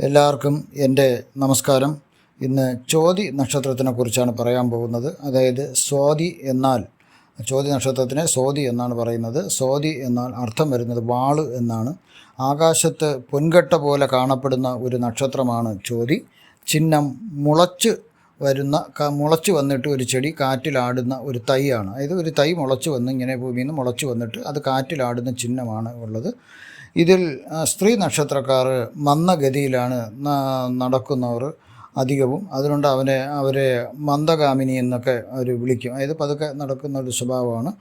എല്ലാവർക്കും എന്റെ നമസ്കാരം. ഇന്ന് ചോതി നക്ഷത്രത്തിനെ കുറിച്ചാണ് പറയാൻ പോകുന്നത്. അതായത് സ്വാതി എന്നാൽ ചോതി നക്ഷത്രത്തിനെ സ്വാതി എന്നാണ് പറയുന്നത്. സ്വാതി എന്നാൽ അർത്ഥം വരുന്നത് വാൾ എന്നാണ്. ആകാശത്ത് പൊൻകട്ട പോലെ കാണപ്പെടുന്ന ഒരു നക്ഷത്രമാണ് ചോതി. ചിഹ്നം മുളച്ച് വരുന്ന മുളച്ച് വന്നിട്ട് ഒരു ചെടി കാറ്റിലാടുന്ന ഒരു തൈയാണ്. അതായത് ഒരു തൈ മുളച്ച് വന്ന് ഇങ്ങനെ ഭൂമിയിൽ നിന്ന് മുളച്ച് വന്നിട്ട് അത് കാറ്റിലാടുന്ന ചിഹ്നമാണ് ഉള്ളത്. ഇതിൽ സ്ത്രീ നക്ഷത്രക്കാർ മന്ദഗതിയിലാണ് നടക്കുന്നവർ അധികവും. അതുകൊണ്ട് അവനെ അവരെ മന്ദഗാമിനി എന്നൊക്കെ അവർ വിളിക്കും. അതായത് പതുക്കെ നടക്കുന്ന ഒരു സ്വഭാവമാണ്.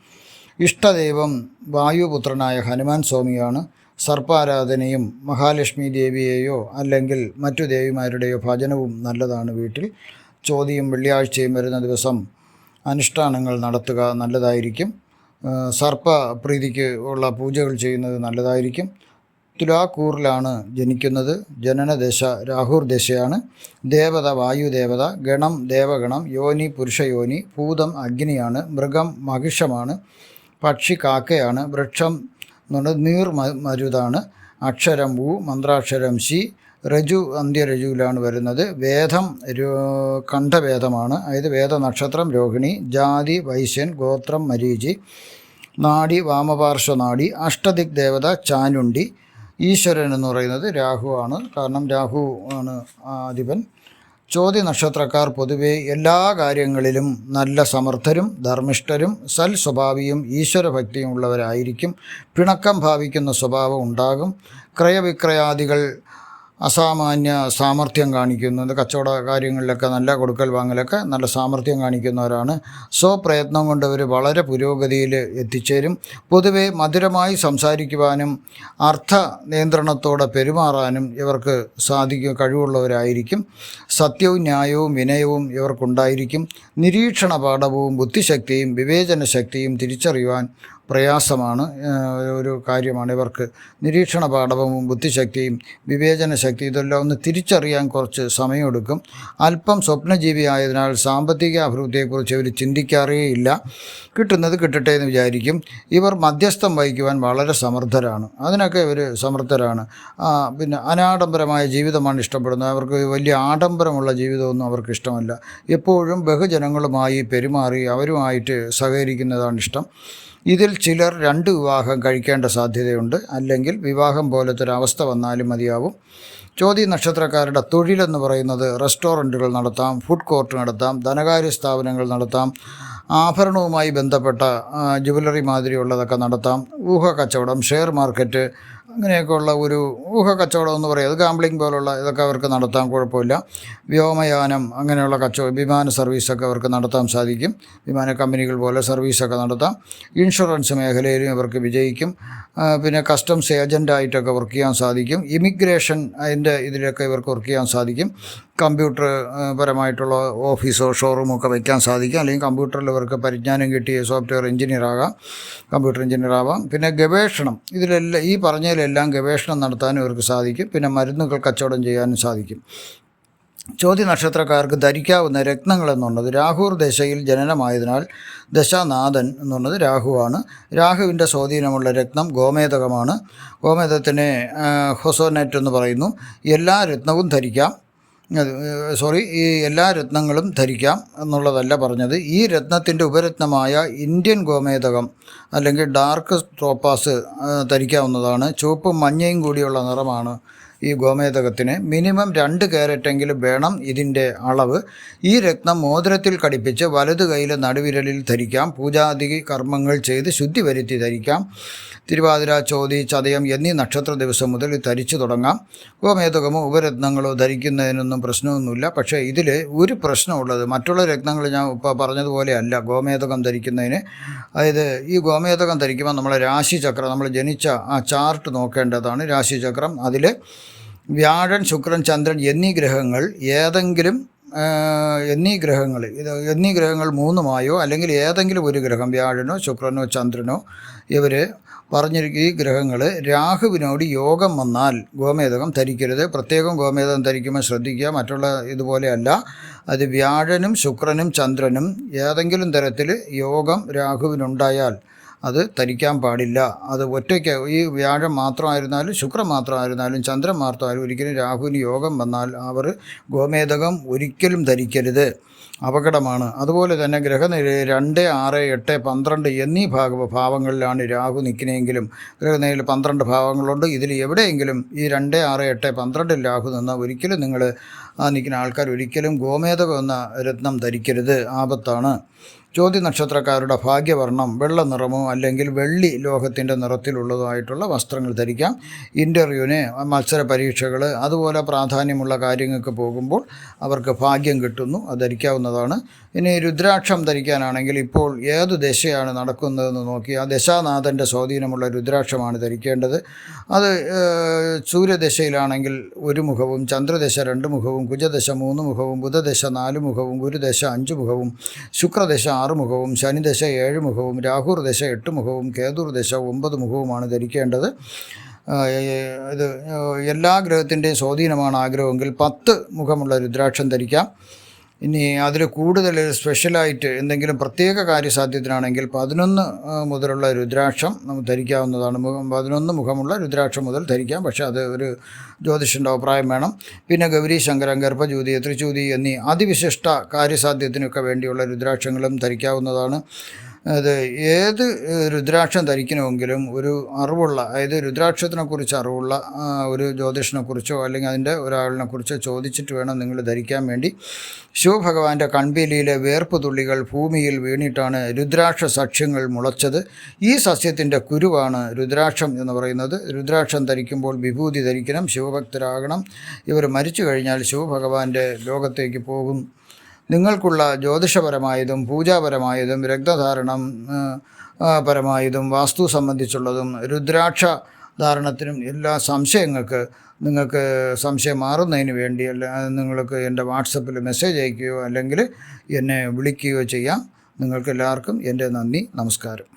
ഇഷ്ടദൈവം വായുപുത്രനായ ഹനുമാൻ സ്വാമിയാണ്. സർപ്പാരാധനയും മഹാലക്ഷ്മി ദേവിയെയോ അല്ലെങ്കിൽ മറ്റു ദേവിമാരുടെയോ ഭജനവും നല്ലതാണ് വീട്ടിൽ. ചോദ്യം വെള്ളിയാഴ്ചയും വരുന്ന ദിവസം അനുഷ്ഠാനങ്ങൾ നടത്തുക നല്ലതായിരിക്കും. ആ, സർപ്പ പ്രീതിക്ക് ഉള്ള പൂജകൾ ചെയ്യുന്നത് നല്ലതായിരിക്കും. തുലാക്കൂറിലാണ് ജനിക്കുന്നത്. ജനനദശ രാഹുർ ദശയാണ് ദേവത വായുദേവത ഗണം ദേവഗണം യോനി പുരുഷയോനി ഭൂതം അഗ്നിയാണ് മൃഗം മഹിഷമാണ് പക്ഷി കാക്കയാണ് വൃക്ഷം നീർ മരുതാണ് അക്ഷരം ഭൂ മന്ത്രാക്ഷരം ശി രജു അന്ത്യരജുവിലാണ് വരുന്നത്. വേദം കണ്ഠവേദമാണ്. അതായത് വേദനക്ഷത്രം രോഹിണി ജാതി വൈശ്യൻ ഗോത്രം മരീചി നാടി വാമപാർശ്വനാടി അഷ്ടദിക് ദേവത ചാനുണ്ടി ഈശ്വരൻ എന്ന് പറയുന്നത് രാഹു ആണ്. കാരണം രാഹു ആണ് അധിപൻ ചോദ്യ നക്ഷത്രക്കാർ പൊതുവെ എല്ലാ കാര്യങ്ങളിലും നല്ല സമർത്ഥരും ധർമ്മിഷ്ഠരും സൽ സ്വഭാവിയും ഈശ്വരഭക്തിയും ഉള്ളവരായിരിക്കും. പിണക്കം ഭാവിക്കുന്ന സ്വഭാവം ഉണ്ടാകും. ക്രയവിക്രയാദികൾ അസാമാന്യ സാമർഥ്യം കാണിക്കുന്നത് കച്ചവട കാര്യങ്ങളിലൊക്കെ നല്ല കൊടുക്കൽ വാങ്ങലൊക്കെ നല്ല സാമർഥ്യം കാണിക്കുന്നവരാണ്. സ്വപ്രയത്നം കൊണ്ട് അവർ വളരെ പുരോഗതിയിൽ എത്തിച്ചേരും. പൊതുവെ മധുരമായി സംസാരിക്കുവാനും അർത്ഥ നിയന്ത്രണത്തോടെ പെരുമാറാനും ഇവർക്ക് സാധിക്കും കഴിവുള്ളവരായിരിക്കും. സത്യവും ന്യായവും വിനയവും ഇവർക്കുണ്ടായിരിക്കും. നിരീക്ഷണ പാഠവും ബുദ്ധിശക്തിയും വിവേചന ശക്തിയും തിരിച്ചറിയുവാൻ പ്രയാസമാണ് ഒരു കാര്യമാണ്. ഇവർക്ക് നിരീക്ഷണ പാഠവും ബുദ്ധിശക്തിയും വിവേചന ശക്തി ഇതെല്ലാം ഒന്ന് തിരിച്ചറിയാൻ കുറച്ച് സമയമെടുക്കും. അല്പം സ്വപ്നജീവി ആയതിനാൽ സാമ്പത്തിക അഭിവൃദ്ധിയെക്കുറിച്ച് ഇവർ ചിന്തിക്കാറേയില്ല. കിട്ടുന്നത് കിട്ടട്ടെ എന്ന് വിചാരിക്കും. ഇവർ മധ്യസ്ഥം വഹിക്കുവാൻ വളരെ സമർത്ഥരാണ്. അതിനൊക്കെ ഇവർ സമർത്ഥരാണ്. പിന്നെ അനാഡംബരമായ ജീവിതമാണ് ഇഷ്ടപ്പെടുന്നത്. അവർക്ക് വലിയ ആഡംബരമുള്ള ജീവിതമൊന്നും അവർക്ക് ഇഷ്ടമല്ല. എപ്പോഴും ബഹുജനങ്ങളുമായി പെരുമാറി അവരുമായിട്ട് സഹകരിക്കുന്നതാണ് ഇഷ്ടം. ഇതിൽ ചിലർ രണ്ട് വിവാഹം കഴിക്കേണ്ട സാധ്യതയുണ്ട്. അല്ലെങ്കിൽ വിവാഹം പോലത്തെ ഒരു അവസ്ഥ വന്നാലും മതിയാവും. ചോദ്യ നക്ഷത്രക്കാരുടെ തൊഴിലെന്ന് പറയുന്നത് റെസ്റ്റോറന്റുകൾ നടത്താം ഫുഡ് കോർട്ട് നടത്താം ധനകാര്യ സ്ഥാപനങ്ങൾ നടത്താം ആഭരണവുമായി ബന്ധപ്പെട്ട ജുവലറി മാതിരിയുള്ളതൊക്കെ നടത്താം ഊഹ കച്ചവടം ഷെയർ മാർക്കറ്റ് അങ്ങനെയൊക്കെയുള്ള ഒരു ഊഹ കച്ചവടം എന്ന് പറയുന്നത് ഗാംബ്ലിംഗ് പോലുള്ള ഇതൊക്കെ അവർക്ക് നടത്താൻ കുഴപ്പമില്ല. വ്യോമയാനം അങ്ങനെയുള്ള കച്ചവടം വിമാന സർവീസൊക്കെ അവർക്ക് നടത്താൻ സാധിക്കും. വിമാന കമ്പനികൾ പോലെ സർവീസൊക്കെ നടത്താം. ഇൻഷുറൻസ് മേഖലയിലും ഇവർക്ക് വിജയിക്കും. പിന്നെ കസ്റ്റംസ് ഏജന്റായിട്ടൊക്കെ വർക്ക് ചെയ്യാൻ സാധിക്കും. ഇമിഗ്രേഷൻ അതിന്റെ ഇതിലൊക്കെ ഇവർക്ക് വർക്ക് ചെയ്യാൻ സാധിക്കും. കമ്പ്യൂട്ടർ പരമായിട്ടുള്ള ഓഫീസോ ഷോറൂമോ ഒക്കെ വയ്ക്കാൻ സാധിക്കും. അല്ലെങ്കിൽ കമ്പ്യൂട്ടറിൽ ഇവർക്ക് പരിജ്ഞാനം കിട്ടിയ സോഫ്റ്റ്വെയർ എഞ്ചിനീയർ ആകാം കമ്പ്യൂട്ടർ എഞ്ചിനീയർ ആവാം. പിന്നെ ഗവേഷണം. ഇതിലെല്ലാം ഈ പറഞ്ഞതിലെല്ലാം ഗവേഷണം നടത്താനും ഇവർക്ക് സാധിക്കും. പിന്നെ മരുന്നുകൾ കച്ചവടം ചെയ്യാനും സാധിക്കും. ചോദ്യ നക്ഷത്രക്കാർക്ക് ധരിക്കാവുന്ന രത്നങ്ങൾ എന്നുള്ളത് രാഹുർ ദശയിൽ ജനനമായതിനാൽ ദശാനാഥൻ എന്നുള്ളത് രാഹുവാണ്. രാഹുവിന്റെ സ്വാധീനമുള്ള രത്നം ഗോമേതകമാണ് ഗോമേതത്തിനെ ഹൊസോനെറ്റ് എന്ന് പറയുന്നു. എല്ലാ രത്നവും ധരിക്കാം. സോറി ഈ എല്ലാ രത്നങ്ങളും ധരിക്കാം എന്നുള്ളതല്ല പറഞ്ഞത്. ഈ രത്നത്തിന്റെ ഉപരത്നമായ ഇന്ത്യൻ ഗോമേതകം അല്ലെങ്കിൽ ഡാർക്ക് ടോപ്പാസ് ധരിക്കാവുന്നതാണ്. ചുവപ്പും മഞ്ഞയും കൂടിയുള്ള നിറമാണ് ഈ ഗോമേതകത്തിന് മിനിമം രണ്ട് ക്യാരറ്റെങ്കിലും വേണം ഇതിന്റെ അളവ്. ഈ രത്നം മോതിരത്തിൽ കടിപ്പിച്ച് വലതു കൈയിലെ നടുവിരലിൽ ധരിക്കാം. പൂജാതി കർമ്മങ്ങൾ ചെയ്ത് ശുദ്ധി വരുത്തി ധരിക്കാം. തിരുവാതിര ചോതി ചതയം എന്നീ നക്ഷത്ര ദിവസം മുതൽ ധരിച്ചു തുടങ്ങാം. ഗോമേതകമോ ഉപരത്നങ്ങളോ ധരിക്കുന്നതിനൊന്നും പ്രശ്നമൊന്നുമില്ല. പക്ഷേ ഇതിൽ ഒരു പ്രശ്നമുള്ളത് മറ്റുള്ള രത്നങ്ങൾ ഞാൻ ഇപ്പോൾ പറഞ്ഞതുപോലെയല്ല ഗോമേതകം ധരിക്കുന്നതിന്. അതായത് ഈ ഗോമേതകം ധരിക്കുമ്പോൾ നമ്മളെ രാശിചക്രം നമ്മൾ ജനിച്ച ആ ചാർട്ട് നോക്കേണ്ടതാണ്. രാശിചക്രം അതിൽ വ്യാഴൻ ശുക്രൻ ചന്ദ്രൻ എന്നീ ഗ്രഹങ്ങൾ ഏതെങ്കിലും എന്നീ ഗ്രഹങ്ങൾ ഇത് എന്നീ ഗ്രഹങ്ങൾ മൂന്നുമായോ അല്ലെങ്കിൽ ഏതെങ്കിലും ഒരു ഗ്രഹം വ്യാഴനോ ശുക്രനോ ചന്ദ്രനോ ഇവർ പറഞ്ഞിരിക്കുന്ന ഈ ഗ്രഹങ്ങൾ രാഹുവിനോട് യോഗം വന്നാൽ ഗോമേതകം ധരിക്കരുത്. പ്രത്യേകം ഗോമേതകം ധരിക്കുമ്പോൾ ശ്രദ്ധിക്കുക. മറ്റുള്ള ഇതുപോലെയല്ല അത് വ്യാഴനും ശുക്രനും ചന്ദ്രനും ഏതെങ്കിലും തരത്തിൽ യോഗം രാഹുവിനുണ്ടായാൽ അത് ധരിക്കാൻ പാടില്ല. അത് ഒറ്റയ്ക്ക് ഈ വ്യാഴം മാത്രമായിരുന്നാലും ശുക്രൻ മാത്രമായിരുന്നാലും ചന്ദ്രൻ മാത്രമായാലും ഒരിക്കലും രാഹുവിന് യോഗം വന്നാൽ അവർ ഗോമേതകം ഒരിക്കലും ധരിക്കരുത്. അപകടമാണ്. അതുപോലെ തന്നെ ഗ്രഹനില രണ്ട് ആറ് എട്ട് പന്ത്രണ്ട് എന്നീ ഭാഗ ഭാവങ്ങളിലാണ് രാഹു നിൽക്കുന്നതെങ്കിലും ഗ്രഹനിലയിൽ പന്ത്രണ്ട് ഭാവങ്ങളുണ്ട്. ഇതിൽ എവിടെയെങ്കിലും ഈ രണ്ട് ആറ് എട്ട് പന്ത്രണ്ടിൽ രാഹു നിന്നാൽ ഒരിക്കലും നിങ്ങൾ നിൽക്കുന്ന ആൾക്കാർ ഒരിക്കലും ഗോമേതകം എന്ന രത്നം ധരിക്കരുത്. ആപത്താണ്. ചോദ്യ നക്ഷത്രക്കാരുടെ ഭാഗ്യവർണം വെള്ള നിറമോ അല്ലെങ്കിൽ വെള്ളി ലോഹത്തിന്റെ നിറത്തിലുള്ളതായിട്ടുള്ള വസ്ത്രങ്ങൾ ധരിക്കാം. ഇന്റർവ്യൂവിന് മത്സര പരീക്ഷകൾ അതുപോലെ പ്രാധാന്യമുള്ള കാര്യങ്ങൾക്ക് പോകുമ്പോൾ അവർക്ക് ഭാഗ്യം കിട്ടുന്നു അത് ധരിക്കാവുന്നതാണ്. ഇനി രുദ്രാക്ഷം ധരിക്കാനാണെങ്കിൽ ഇപ്പോൾ ഏത് ദശയാണ് നടക്കുന്നതെന്ന് നോക്കി ആ ദശാനാഥന്റെ സ്വാധീനമുള്ള രുദ്രാക്ഷമാണ് ധരിക്കേണ്ടത്. അത് സൂര്യദശയിലാണെങ്കിൽ ഒരു മുഖവും ചന്ദ്രദശ രണ്ട് മുഖവും കുജദശ മൂന്ന് മുഖവും ബുധദശ നാല് മുഖവും ഗുരുദശ അഞ്ച് മുഖവും ശുക്രദശ ആറ് മുഖവും ശനിദശ ഏഴ് മുഖവും രാഹുർ ദശ എട്ട് മുഖവും കേതുർ ദശ ഒമ്പത് മുഖവുമാണ് ധരിക്കേണ്ടത്. ഇത് എല്ലാ ഗ്രഹത്തിന്റെയും സ്വാധീനമാണ് ആഗ്രഹമെങ്കിൽ പത്ത് മുഖമുള്ള രുദ്രാക്ഷം ധരിക്കാം. ഇനി അതിൽ കൂടുതൽ സ്പെഷ്യലായിട്ട് എന്തെങ്കിലും പ്രത്യേക കാര്യസാധ്യത്തിനാണെങ്കിൽ പതിനൊന്ന് മുതലുള്ള രുദ്രാക്ഷം നമുക്ക് ധരിക്കാവുന്നതാണ്. മുഖം പതിനൊന്ന് മുഖമുള്ള രുദ്രാക്ഷം മുതൽ ധരിക്കാം. പക്ഷേ അത് ഒരു ജ്യോതിഷന്റെ അഭിപ്രായം വേണം. പിന്നെ ഗൗരി ശങ്കരം ഗർഭജ്യോതി ത്രിചൂതി എന്നീ അതിവിശിഷ്ട കാര്യസാധ്യത്തിനൊക്കെ വേണ്ടിയുള്ള രുദ്രാക്ഷങ്ങളും ധരിക്കാവുന്നതാണ്. അത് ഏത് രുദ്രാക്ഷം ധരിക്കണമെങ്കിലും ഒരു അറിവുള്ള അതായത് രുദ്രാക്ഷത്തിനെക്കുറിച്ച് അറിവുള്ള ഒരു ജ്യോതിഷനെക്കുറിച്ചോ അല്ലെങ്കിൽ അതിന്റെ ഒരാളിനെ കുറിച്ചോ ചോദിച്ചിട്ട് വേണം നിങ്ങൾ ധരിക്കാൻ വേണ്ടി. ശിവഭഗവാന്റെ കൺപീലിയിലെ വേർപ്പ് തുള്ളികൾ ഭൂമിയിൽ വീണിട്ടാണ് രുദ്രാക്ഷ സസ്യങ്ങൾ മുളച്ചത്. ഈ സസ്യത്തിന്റെ കുരുവാണ് രുദ്രാക്ഷം എന്ന് പറയുന്നത്. രുദ്രാക്ഷം ധരിക്കുമ്പോൾ വിഭൂതി ധരിക്കണം ശിവഭക്തരാകണം. ഇവർ മരിച്ചു കഴിഞ്ഞാൽ ശിവഭഗവാന്റെ ലോകത്തേക്ക് പോകും. നിങ്ങൾക്കുള്ള ജ്യോതിഷപരമായതും പൂജാപരമായതും രക്തധാരണം പരമായതും വാസ്തു സംബന്ധിച്ചുള്ളതും രുദ്രാക്ഷ ധാരണത്തിനും എല്ലാ സംശയങ്ങൾക്ക് നിങ്ങൾക്ക് സംശയം മാറുന്നതിന് വേണ്ടി അല്ല നിങ്ങൾക്ക് എന്റെ വാട്സപ്പിൽ മെസ്സേജ് അയക്കുകയോ അല്ലെങ്കിൽ എന്നെ വിളിക്കുകയോ ചെയ്യാം. നിങ്ങൾക്കെല്ലാവർക്കും എന്റെ നന്ദി നമസ്കാരം.